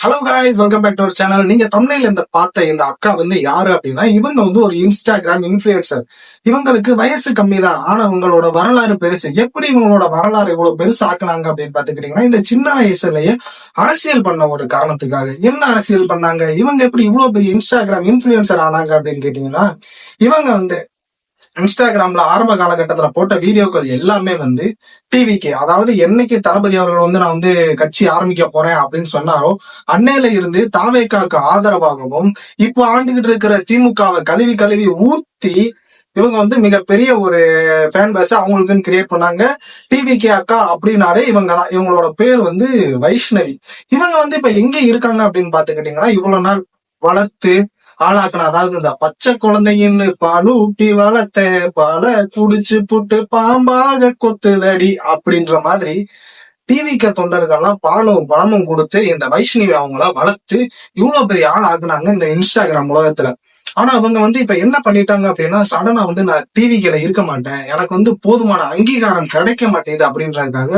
Hello guys welcome back to our channel நீங்க தமிழில் இந்த பார்த்த இந்த அக்கா வந்து யாரு அப்படின்னா இவங்க வந்து ஒரு இன்ஸ்டாகிராம் இன்ஃபுளுசர் இவங்களுக்கு வயசு கம்மி தான் ஆனா இவங்களோட வரலாறு பெருசு. எப்படி இவங்களோட வரலாறு இவ்வளவு பெருசு ஆக்குனாங்க அப்படின்னு பாத்துக்கிட்டீங்கன்னா இந்த சின்ன வயசுலயே அரசியல் பண்ண ஒரு காரணத்துக்காக. என்ன அரசியல் பண்ணாங்க? இவங்க எப்படி இவ்வளவு பெரிய இன்ஸ்டாகிராம் இன்ஃபுளுசர் ஆனாங்க அப்படின்னு கேட்டீங்கன்னா இவங்க வந்து இன்ஸ்டாகிராம்ல ஆரம்ப காலகட்டத்துல போட்ட வீடியோக்கள் எல்லாமே வந்து டிவிக்கு அதாவது என்னைக்கு தளபதி அவர்கள் வந்து நான் வந்து கட்சி ஆரம்பிக்க போறேன் அப்படின்னு சொன்னாரோ அன்னையில இருந்து தாவேக்காக்கு ஆதரவாகவும் இப்போ ஆண்டுகிட்டு இருக்கிற திமுகவை கழுவி கழுவி ஊத்தி இவங்க வந்து மிகப்பெரிய ஒரு ஃபேன் பேஸ் அவங்களுக்குன்னு கிரியேட் பண்ணாங்க. டிவிகே அக்கா அப்படின்னாலே இவங்க தான். இவங்களோட பேர் வந்து வைஷ்ணவி. இவங்க வந்து இப்ப எங்க இருக்காங்க அப்படின்னு பாத்துக்கிட்டீங்கன்னா இவ்வளவு நாள் வளர்த்து ஆளாக்கணும். அதாவது இந்த பச்சை குழந்தையின் பால் ஊட்டி வளர்த்த பால குடிச்சு புட்டு பாம்பாக கொத்துதடி அப்படின்ற மாதிரி டிவிக்க தொண்டர்கள்லாம் பாலும் பணமும் கொடுத்து இந்த வைஷ்ணவி அவங்கள வளர்த்து இவ்வளவு பெரிய ஆள் ஆக்குனாங்க இந்த இன்ஸ்டாகிராம் உலகத்துல. ஆனா அவங்க வந்து இப்ப என்ன பண்ணிட்டாங்க அப்படின்னா சடனா வந்து நான் டிவிக்கில இருக்க மாட்டேன். எனக்கு வந்து போதுமான அங்கீகாரம் கிடைக்க மாட்டேங்குது அப்படின்றதுக்காக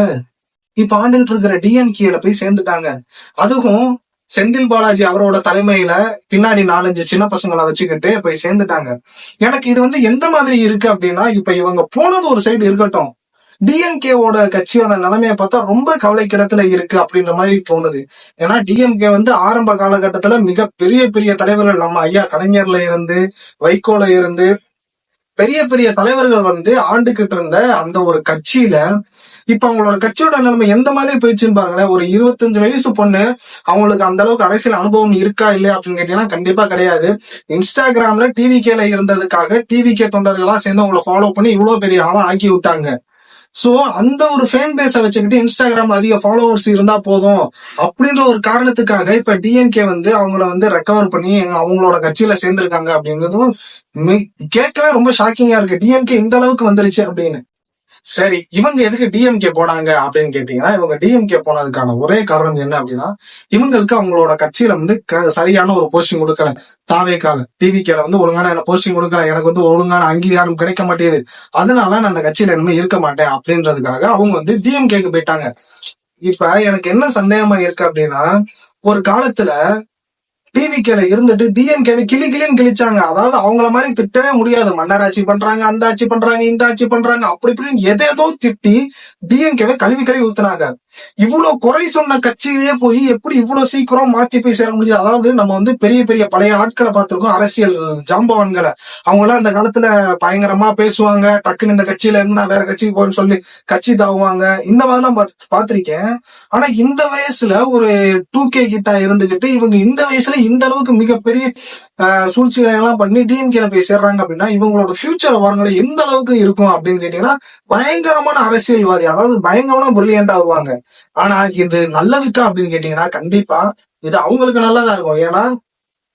இப்ப ஆண்டுகிட்டு இருக்கிற டிஎன்கேல போய் சேர்ந்துட்டாங்க. அதுவும் செந்தில் பாலாஜி அவரோட தலைமையில பின்னாடி நாலஞ்சு சின்ன பசங்களை வச்சுக்கிட்டு போய் சேர்ந்துட்டாங்க. எனக்கு இது வந்து எந்த மாதிரி இருக்கு அப்படின்னா இப்ப இவங்க போனது ஒரு சைடு இருக்கட்டும். டிஎம்கேவோட கட்சியோட நிலைமையை பார்த்தா ரொம்ப கவலைக்கிடத்துல இருக்கு அப்படின்ற மாதிரி தோணுது. ஏன்னா டிஎம்கே வந்து ஆரம்ப காலகட்டத்துல மிக பெரிய பெரிய தலைவர்கள். நம்ம ஐயா கலைஞர்ல இருந்து வைகோல இருந்து பெரிய பெரிய தலைவர்கள் வந்து ஆண்டுகிட்டு இருந்த அந்த ஒரு கட்சியில இப்ப அவங்களோட கட்சியோட நிலைமை எந்த மாதிரி போயிடுச்சுன்னு பாருங்களேன். ஒரு இருபத்தஞ்சு வயசு பொண்ணு அவங்களுக்கு அந்த அளவுக்கு அரசியல் அனுபவம் இருக்கா இல்லையா அப்படின்னு கேட்டீங்கன்னா கண்டிப்பா கிடையாது. இன்ஸ்டாகிராம்ல டிவி கேல இருந்ததுக்காக டிவி கே தொண்டர்களா சேர்ந்து அவங்களை ஃபாலோ பண்ணி இவ்வளவு பெரிய ஆளா ஆக்கி விட்டாங்க. சோ அந்த ஒரு ஃபேன் பேஸ வச்சுக்கிட்டு இன்ஸ்டாகிராம்ல அதிக ஃபாலோவர்ஸ் இருந்தா போதும் அப்படின்ற ஒரு காரணத்துக்காக இப்ப டிஎம்கே வந்து அவங்கள வந்து ரெக்கவர் பண்ணி அவங்களோட கட்சியில சேர்ந்திருக்காங்க அப்படிங்கிறதும் கேட்கவே ரொம்ப ஷாக்கிங்கா இருக்கு. டிஎம்கே இந்த அளவுக்கு வந்துருச்சு அப்படின்னு. சரி இவங்க எதுக்கு டிஎம்கே போனாங்க அப்படின்னு கேட்டீங்கன்னா இவங்க டிஎம்கே போனதுக்கான ஒரே காரணம் என்ன அப்படின்னா இவங்களுக்கு அவங்களோட கட்சியில வந்து க- சரியான ஒரு போஸ்டிங் கொடுக்கல. தாவேக்கால டிவிக்கேல வந்து ஒழுங்கான என்ன போஸ்டிங் கொடுக்கல. எனக்கு வந்து ஒழுங்கான அங்கீகாரம் கிடைக்க மாட்டேங்குது. அதனால நான் அந்த கட்சியில இனிமே இருக்க மாட்டேன் அப்படின்றதுக்காக அவங்க வந்து டிஎம்கேக்கு போயிட்டாங்க. இப்ப எனக்கு என்ன சந்தேகமா இருக்கு அப்படின்னா ஒரு காலத்துல டிவிக்கேல இருந்துட்டு டிஎம்கேவை கிளி கிளின்னு கிழிச்சாங்க. அதாவது அவங்கள மாதிரி திட்டவே முடியாது. மன்னர் ஆட்சி பண்றாங்க அந்த ஆட்சி பண்றாங்க இந்த ஆட்சி பண்றாங்க. அப்படி இப்படின்னு எதேதோ திட்டி டிஎம்கேவை கழுவி கழுவி ஊத்துனாங்க. இவ்வளவு குறை சொன்ன கட்சியிலேயே போய் எப்படி இவ்வளவு சீக்கிரம் மாத்தி போய் சேர முடியுது? அதாவது நம்ம வந்து பெரிய பெரிய பழைய ஆட்களை பார்த்திருக்கோம் அரசியல் ஜாம்பவான்களை. அவங்க எல்லாம் அந்த காலத்துல பயங்கரமா பேசுவாங்க. டக்குன்னு இந்த கட்சியில இருந்து நான் வேற கட்சிக்கு போகணும்னு சொல்லி கட்சி தாவுவாங்க. இந்த மாதிரிலாம் பாத்- பாத்திருக்கேன் ஆனா இந்த வயசுல ஒரு டூ கே கிட்ட இருந்துகிட்டு இவங்க இந்த வயசுல இந்த அளவுக்கு மிகப்பெரிய ஆஹ், சூழ்ச்சிகளை எல்லாம் பண்ணி டிஎம்கேல போய் சேர்றாங்க அப்படின்னா இவங்களோட ஃபியூச்சர் வரங்களை எந்த அளவுக்கு இருக்கும் அப்படின்னு கேட்டீங்கன்னா பயங்கரமான அரசியல்வாதி அதாவது பயங்கரமான பிரில்லியண்டா வருவாங்க. ஆனா இது நல்லதுக்கா அப்படின்னு கேட்டீங்கன்னா கண்டிப்பா இது அவங்களுக்கு நல்லதா இருக்கும். ஏன்னா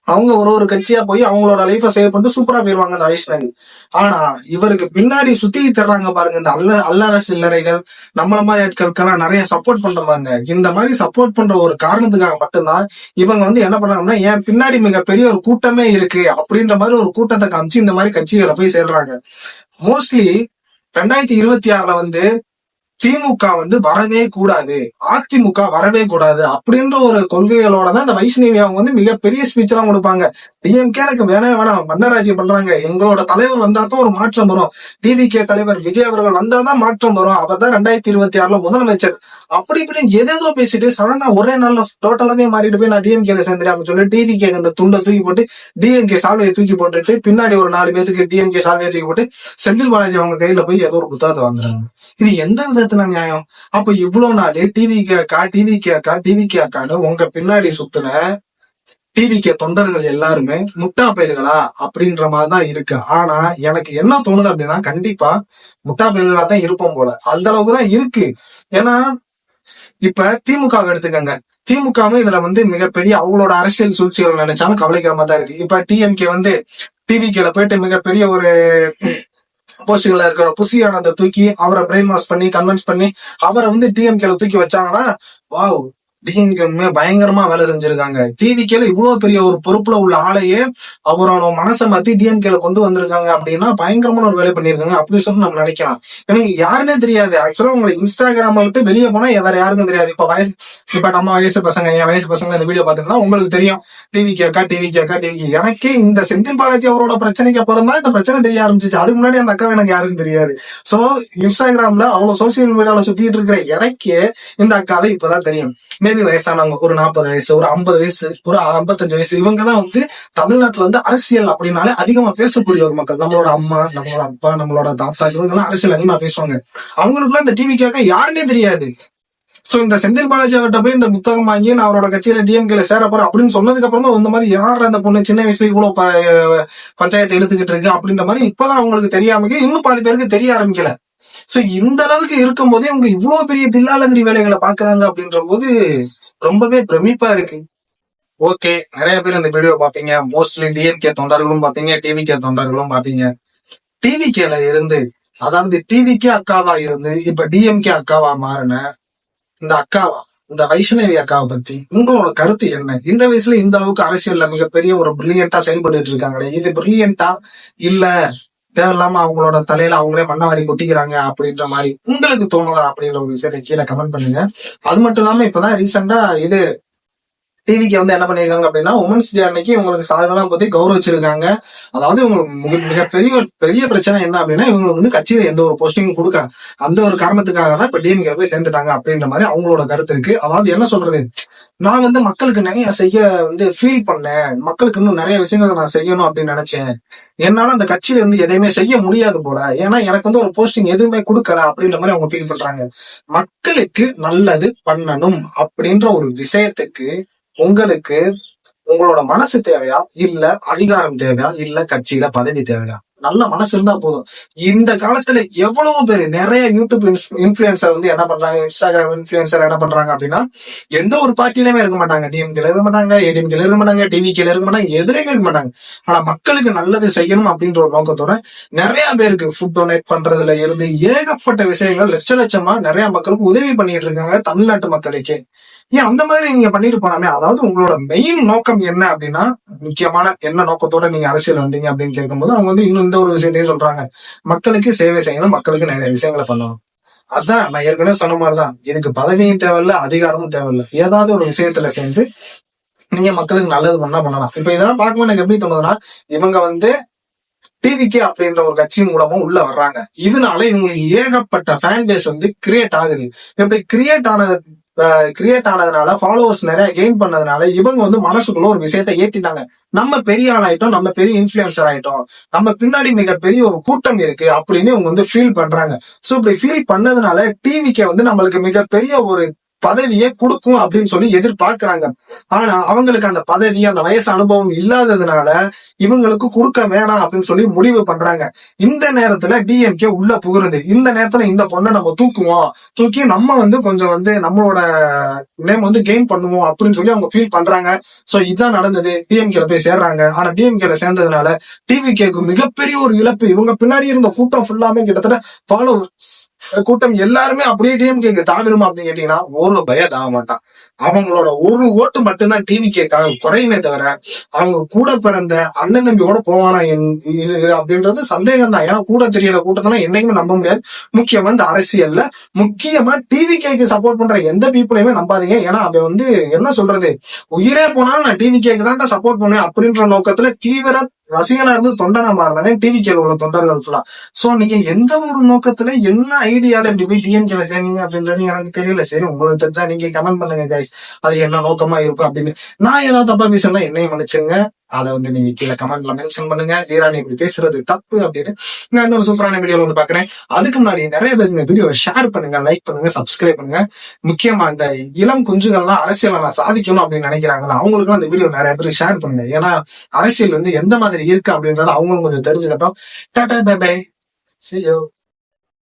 அவங்க ஒரு ஒரு கட்சியா போய் அவங்களோட லைஃப சேவ் பண்ணிட்டு சூப்பரா போயிருவாங்க அந்த வைஷ்ணவி ஆனா இவருக்கு பின்னாடி சுத்தி தர்றாங்க பாருங்க இந்த அல்ல அல்லற சில்லறைகள் நம்மள மாதிரி ஆட்களுக்கெல்லாம் நிறைய சப்போர்ட் பண்றாங்க இந்த மாதிரி சப்போர்ட் பண்ற ஒரு காரணத்துக்காக மட்டும்தான் இவங்க வந்து என்ன பண்றாங்கன்னா என் பின்னாடி மிகப்பெரிய ஒரு கூட்டமே இருக்கு அப்படின்ற மாதிரி ஒரு கூட்டத்தை காமிச்சு இந்த மாதிரி கட்சிகளை போய் சேர்றாங்க. மோஸ்ட்லி ரெண்டாயிரத்தி இருபத்தி ஆறுல வந்து திமுக வந்து வரவே கூடாது. அதிமுக வரவே கூடாது அப்படின்ற ஒரு கொள்கைகளோட தான் இந்த வைஷ்ணவி அவங்க வந்து மிகப்பெரிய ஸ்பீச் எல்லாம் கொடுப்பாங்க. டிஎம்கே எனக்கு வேணவே வேணாம் மன்னராட்சி பண்றாங்க. எங்களோட தலைவர் வந்தா தான் ஒரு மாற்றம் வரும். டிவிகே தலைவர் விஜய் அவர்கள் வந்தா தான் மாற்றம் வரும். அவர் தான் ரெண்டாயிரத்தி இருபத்தி ஆறுல முதலமைச்சர். அப்படி இப்படின்னு எதேதோ பேசிட்டு சடனா ஒரே நாள்ல டோட்டலாவே மாறிட்டு போய் நான் டிஎம்கேல சேர்ந்துறேன் அப்படின்னு சொல்லி டிவிகே அந்த துண்டை தூக்கி போட்டு டிஎம்கே சால்வையை தூக்கி போட்டுட்டு பின்னாடி ஒரு நாலு பேத்துக்கு டிஎம்கே சால்வையை தூக்கி போட்டு செந்தில் பாலாஜி அவங்க கையில போய் ஏதோ ஒரு புத்தகத்தை வாங்குறாங்க. இது எந்த விதத்துல நியாயம்? அப்ப இவ்வளவு நாள் டிவி கேக்கா டிவி கேக்கா டிவி கேக்கான்னு உங்க பின்னாடி சுத்துற டிவி கே தொண்டர்கள் எல்லாருமே முட்டா பயல்களா? அப்படின்ற மாதிரி தான் இருக்கு. ஆனா எனக்கு என்ன தோணுது அப்படின்னா கண்டிப்பா முட்டா பயல்களா தான் இருப்போம் போல. அந்த அளவுக்கு தான் இருக்கு. ஏன்னா இப்ப திமுக எடுத்துக்கங்க. திமுகவும் இதுல வந்து மிகப்பெரிய அவங்களோட அரசியல் சூழ்ச்சிகள் நினைச்சாலும் கவலைக்கிற மாதிரி தான் இருக்கு இப்ப டிஎம்கே வந்து டிவிகேல போயிட்டு மிகப்பெரிய ஒரு போஸ்டிங்ல இருக்கிற புசி ஆனந்த தூக்கி அவரை பிரெயின் வாஷ் பண்ணி கன்வின்ஸ் பண்ணி அவரை வந்து டிஎம்கேல தூக்கி வச்சாங்கன்னா வாவ் டிஎன்கே பயங்கரமா வேலை செஞ்சிருக்காங்க. டிவிக்கேல இவ்வளவு பெரிய ஒரு பொறுப்புல உள்ள ஆளையே அவரோட மனசை மாத்தி டிஎம்கேல கொண்டு வந்திருக்காங்க அப்படின்னா பயங்கரமான ஒரு வேலை பண்ணிருக்காங்க அப்படி சொல்லி நம்ம நினைக்கலாம். எனக்கு யாருன்னே தெரியாது. ஆக்சுவலா உங்களுக்கு இன்ஸ்டாகிராம் விட்டு வெளியே போனா வேற யாருக்கும் தெரியாது. இப்ப வயசு இப்ப நம்ம வயசு பசங்க என் வயசு பசங்க இந்த வீடியோ பாத்தீங்கன்னா உங்களுக்கு தெரியும். டிவி கேக்கா டிவி கேக்கா டிவி எனக்கே இந்த செந்தில் பாலாஜி அவரோட பிரச்சனைக்கு அப்புறம் தான் இந்த பிரச்சனை தெரிய ஆரம்பிச்சிச்சு. அதுக்கு முன்னாடி அந்த அக்கா எனக்கு யாருக்கும் தெரியாது. சோ இன்ஸ்டாகிராம்ல அவ்வளவு சோசியல் மீடியால சுத்திட்டு இருக்கிற எனக்கே இந்த அக்காவை இப்பதான் தெரியும். மேபி வயசானவங்க ஒரு நாற்பது வயசு ஒரு ஐம்பது வயசு ஒரு ஐம்பத்தஞ்சு வயசு இவங்க தான் வந்து தமிழ்நாட்டுல வந்து அரசியல் அப்படின்னாலே அதிகமா பேசக்கூடிய ஒரு மக்கள். நம்மளோட அம்மா நம்மளோட அப்பா நம்மளோட தாத்தா இவங்க எல்லாம் அரசியல் அதிகமா பேசுவாங்க. அவங்களுக்குலாம் இந்த டிவி கேட்க யாருன்னே தெரியாது. சோ இந்த செந்தில் பாலாஜி அவர்கிட்ட போய் இந்த புத்தகம் வாங்கி நான் அவரோட கட்சியில டிஎம்கேல சேர போறேன் அப்படின்னு சொன்னதுக்கு அப்புறம் தான் இந்த மாதிரி யார் அந்த பொண்ணு சின்ன வயசுல இவ்வளவு பஞ்சாயத்தை பஞ்சாயத்து இழுத்துக்கிட்டு இருக்கு? அப்படின்ற மாதிரி இப்பதான் அவங்களுக்கு தெரியாம இன்னும் பாதி பேருக்கு தெரிய ஆரம்பிக்கல. சோ இந்த அளவுக்கு இருக்கும் போதே அவங்க இவ்வளவு பெரிய தில்லாலங்கடி வேலைகளை பாக்குறாங்க அப்படின்ற போது ரொம்பவே பிரமிப்பா இருக்கு. ஓகே நிறைய பேர் இந்த வீடியோ பாப்பீங்க மோஸ்ட்லி டிஎன்கே தொண்டர்களும் பாப்பீங்க டிவிகே தொண்டர்களும் பாப்பீங்க டிவிகேல இருந்து அதாவது டிவிக்கே அக்காவா இருந்து இப்ப டிஎம்கே அக்காவா மாறின இந்த அக்காவா இந்த வைஷ்ணவி அக்காவை பத்தி உங்களோட கருத்து என்ன? இந்த வயசுல இந்த அளவுக்கு அரசியல்ல மிகப்பெரிய ஒரு பிரில்லியண்டா செயல்பட்டு இருக்காங்களே இது பிரில்லியண்டா இல்ல தேவையில்லாம அவங்களோட தலையில அவங்களே மண்ண வாரி கொட்டிக்கிறாங்க அப்படின்ற மாதிரி உங்களுக்கு தோணுதா அப்படின்ற ஒரு விஷயத்தை கீழே கமெண்ட் பண்ணுங்க. அது மட்டும் இல்லாம இப்பதான் ரீசெண்டா இது டிவிக்கு வந்து என்ன பண்ணிருக்காங்க அப்படின்னா உமன்ஸ் டே அன்னைக்கு உங்களுக்கு சாதனெல்லாம் பத்தி கௌரவிச்சிருக்காங்க. அதாவது உங்களுக்கு மிக மிகப்பெரிய ஒரு பெரிய பிரச்சனை என்ன அப்படின்னா இவங்களுக்கு வந்து கட்சியில எந்த ஒரு போஸ்டிங்கும் கொடுக்கல. அந்த ஒரு காரணத்துக்காக தான் இப்ப டிஎம்கே போய் சேர்ந்துட்டாங்க அப்படின்ற மாதிரி அவங்களோட கருத்து இருக்கு. அதாவது என்ன சொல்றது? நான் வந்து மக்களுக்கு நிறைய செய்ய வந்து ஃபீல் பண்ணேன். மக்களுக்கு இன்னும் நிறைய விஷயங்கள் நான் செய்யணும் அப்படின்னு நினைச்சேன். என்னால அந்த கட்சியில இருந்து எதையுமே செய்ய முடியாது போல. ஏன்னா எனக்கு வந்து ஒரு போஸ்டிங் எதுவுமே கொடுக்கல அப்படின்ற மாதிரி அவங்க ஃபீல் பண்றாங்க. மக்களுக்கு நல்லது பண்ணணும் அப்படின்ற ஒரு விஷயத்துக்கு உங்களுக்கு உங்களோட மனசு தேவையா? இல்ல அதிகாரம் தேவையா? இல்ல கட்சியில பதவி தேவையா? நல்ல மனசு இருந்தா போதும். இந்த காலத்துல எவ்வளவு பேர் நிறைய யூடியூப் இன்ஃபுளுசர் வந்து என்ன பண்றாங்க? இன்ஸ்டாகிராம் இன்ஃபுளுசர் என்ன பண்றாங்க அப்படின்னா எந்த ஒரு பார்ட்டிலுமே இருக்க மாட்டாங்க. டிஎம்கேல இருக்க மாட்டாங்க ஏடிஎம்கேல இருக்க மாட்டாங்க டிவிக்கேல இருக்க மாட்டாங்க எதிரையும் இருக்க மாட்டாங்க. ஆனா மக்களுக்கு நல்லது செய்யணும் அப்படின்ற ஒரு நோக்கத்தோட நிறைய பேருக்கு ஃபுட் டொனேட் பண்றதுல இருந்து ஏகப்பட்ட விஷயங்கள் லட்ச லட்சமா நிறைய மக்களுக்கு உதவி பண்ணிட்டு இருக்காங்க தமிழ்நாட்டு மக்களுக்கே. ஏன் அந்த மாதிரி நீங்க பண்ணிட்டு போனாமே அதாவது உங்களோட மெயின் நோக்கம் என்ன அப்படின்னா முக்கியமான என்ன நோக்கத்தோட நீங்க அரசியல் வந்தீங்க அப்படின்னு கேட்கும்போது அவங்க வந்து இன்னும் இந்த ஒரு விஷயத்தையும் சொல்றாங்க. மக்களுக்கு சேவை செய்யணும் மக்களுக்கு நிறைய விஷயங்களை பண்ணணும். அதான் நான் ஏற்கனவே சொன்ன மாதிரிதான். இதுக்கு பதவியும் தேவையில்ல அதிகாரமும் தேவையில்ல. ஏதாவது ஒரு விஷயத்துல சேர்ந்து நீங்க மக்களுக்கு நல்லது பண்ணா பண்ணலாம். இப்ப இதெல்லாம் பார்க்கும்போது எனக்கு எப்படி தோணுதுன்னா இவங்க வந்து டிவிகே அப்படின்ற ஒரு கட்சி மூலமா உள்ள வர்றாங்க. இதனால இவங்களுக்கு ஏகப்பட்ட ஃபேன் பேஸ் வந்து கிரியேட் ஆகுது. இப்படி கிரியேட் ஆனது கிரியேட் ஆனதுனால ஃபாலோவர்ஸ் நிறைய கெயின் பண்ணதுனால இவங்க வந்து மனசுக்குள்ள ஒரு விஷயத்த ஏத்திட்டாங்க. நம்ம பெரிய ஆள் ஆயிட்டோம் நம்ம பெரிய இன்ஃபுளுசர் ஆயிட்டோம். நம்ம பின்னாடி மிகப்பெரிய ஒரு கூட்டம் இருக்கு அப்படின்னு இவங்க வந்து ஃபீல் பண்றாங்க. சோ இப்படி ஃபீல் பண்ணதுனால டிவிக்கு வந்து நம்மளுக்கு மிகப்பெரிய ஒரு பதவியை கொடுக்கும் அப்படின்னு சொல்லி எதிர்பார்க்கிறாங்க. ஆனா அவங்களுக்கு அந்த பதவி அந்த வயசு அனுபவம் இல்லாததுனால இவங்களுக்கு கொடுக்க வேணாம் அப்படின்னு சொல்லி முடிவு பண்றாங்க. இந்த நேரத்துல டிஎம்கே உள்ள புகுறது. இந்த நேரத்துல இந்த பொண்ணை நம்ம தூக்குவோம். தூக்கி நம்ம வந்து கொஞ்சம் வந்து நம்மளோட நேம் வந்து கெயின் பண்ணுவோம் அப்படின்னு சொல்லி அவங்க ஃபீல் பண்றாங்க. சோ இதான் நடந்தது. டிஎம்கேல போய் சேர்றாங்க. ஆனா டிஎம்கேல சேர்ந்ததுனால டிவி கேக்கு மிகப்பெரிய ஒரு இழப்பு. இவங்க பின்னாடி இருந்த கூட்டம் ஃபுல்லாமே கிட்டத்தட்ட ஃபாலோவர்ஸ் கூட்டம் எல்லாருமே அப்படியே டிஎம்கேக்கு தாவிருமா அப்படின்னு கேட்டீங்கன்னா ஒரு பய தாக மாட்டான். அவங்களோட ஒரு ஓட்டு மட்டும்தான் டிவிகேக்காக குறையுமே தவிர அவங்க கூட பிறந்த அண்ணன் தம்பியோட போவானா அப்படின்றது சந்தேகம் தான் ஏன்னா கூட தெரியாத கூட்டத்தெல்லாம் என்னைக்குமே நம்ப முடியாது. முக்கியமா இந்த அரசியல்ல முக்கியமா டிவிகேக்கு சப்போர்ட் பண்ற எந்த பீப்புளையுமே நம்பாதீங்க. ஏன்னா அவன் வந்து என்ன சொல்றது? உயிரே போனாலும் நான் டிவிகேக்கு தான் சப்போர்ட் பண்ணுவேன் அப்படின்ற நோக்கத்துல தீவிர ரசிகனா இருந்து தொண்டனா மாறினேன் டிவி கேல உள்ள தொண்டர்கள் ஃபுல்லா சோ நீங்க எந்த ஒரு நோக்கத்துல என்ன ஐடியால இப்படி போய் டிஎம்கேல சேர்ந்தீங்க அப்படின்றது எனக்கு தெரியல. சரி உங்களுக்கு தெரிஞ்சா நீங்க கமெண்ட் பண்ணுங்க கைஸ் அது என்ன நோக்கமா இருக்கும் அப்படின்னு. நான் ஏதாவது தப்பா பேசுறேன்னா என்னையும் மன்னிச்சுங்க அதை வந்து நீங்க கீழே கமெண்ட்ல மென்ஷன் பண்ணுங்க. ஈரானி இப்படி பேசுறது தப்பு அப்படின்னு நான் இன்னொரு சூப்பரான வீடியோல வந்து பாக்குறேன் அதுக்கு முன்னாடி நிறைய பேர் இந்த வீடியோ ஷேர் பண்ணுங்க லைக் பண்ணுங்க சப்ஸ்கிரைப் பண்ணுங்க. முக்கியமா இந்த இளம் குஞ்சுகள்லாம் அரசியல் நான் சாதிக்கணும் அப்படின்னு நினைக்கிறாங்களா அவங்களுக்கும் அந்த வீடியோ நிறைய பேர் ஷேர் பண்ணுங்க. ஏன்னா அரசியல் வந்து எந்த மாதிரி இருக்கு அப்படின்றத அவங்களும் கொஞ்சம் தெரிஞ்சுக்கட்டும். Tata bye bye see